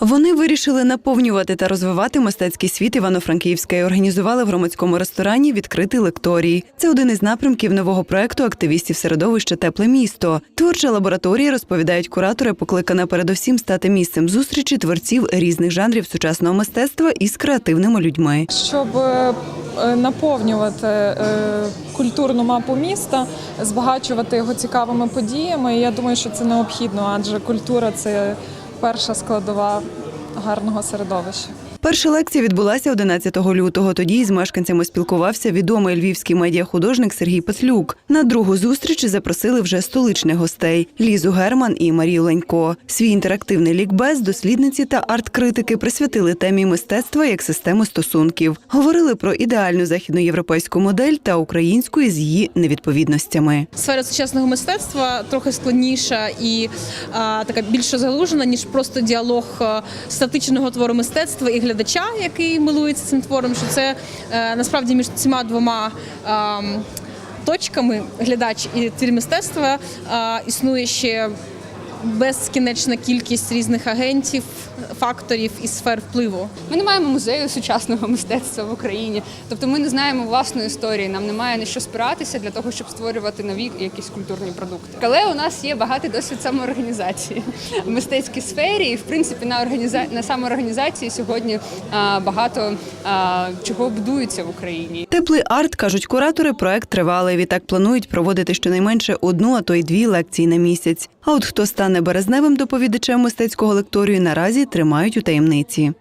Вони вирішили наповнювати та розвивати мистецький світ Івано-Франківська і організували в громадському ресторані відкритий лекторій. Це один із напрямків нового проекту активістів середовища Тепле місто. Творча лабораторія, розповідають куратори, покликана передусім стати місцем зустрічі творців різних жанрів сучасного мистецтва із креативними людьми. щоб е, е, наповнювати е, культурну мапу міста, збагачувати його цікавими подіями. Я думаю, що це необхідно, адже культура це перша складова гарного середовища. Перша лекція відбулася 11 лютого. Тоді із мешканцями спілкувався відомий львівський медіахудожник Сергій Петлюк. На другу зустріч запросили вже столичних гостей Лізу Герман і Марію Ленько. Свій інтерактивний лікбез дослідниці та арт-критики присвятили темі мистецтва як системи стосунків. Говорили про ідеальну західноєвропейську модель та українську із її невідповідностями. Сфера сучасного мистецтва трохи складніша і а, така більш залужена, ніж просто діалог статичного твору мистецтва і глядача, який милується цим твором. Що це е, насправді між цими двома. а, Точками глядач і твір мистецтва а, існує ще безкінечна кількість різних агентів, факторів і сфер впливу. Ми не маємо музею сучасного мистецтва в Україні, тобто ми не знаємо власної історії. Нам немає на що спиратися для того, щоб створювати нові якісь культурні продукти. Але у нас є багатий досвід самоорганізації в мистецькій сфері, і в принципі на організа... на самоорганізації сьогодні а, багато а, чого будується в Україні. Теплий арт кажуть куратори. Проект тривалий. Відтак планують проводити щонайменше одну, а то й дві лекції на місяць. А от хто стане березневим доповідачем мистецького лекторію, наразі тримають у таємниці.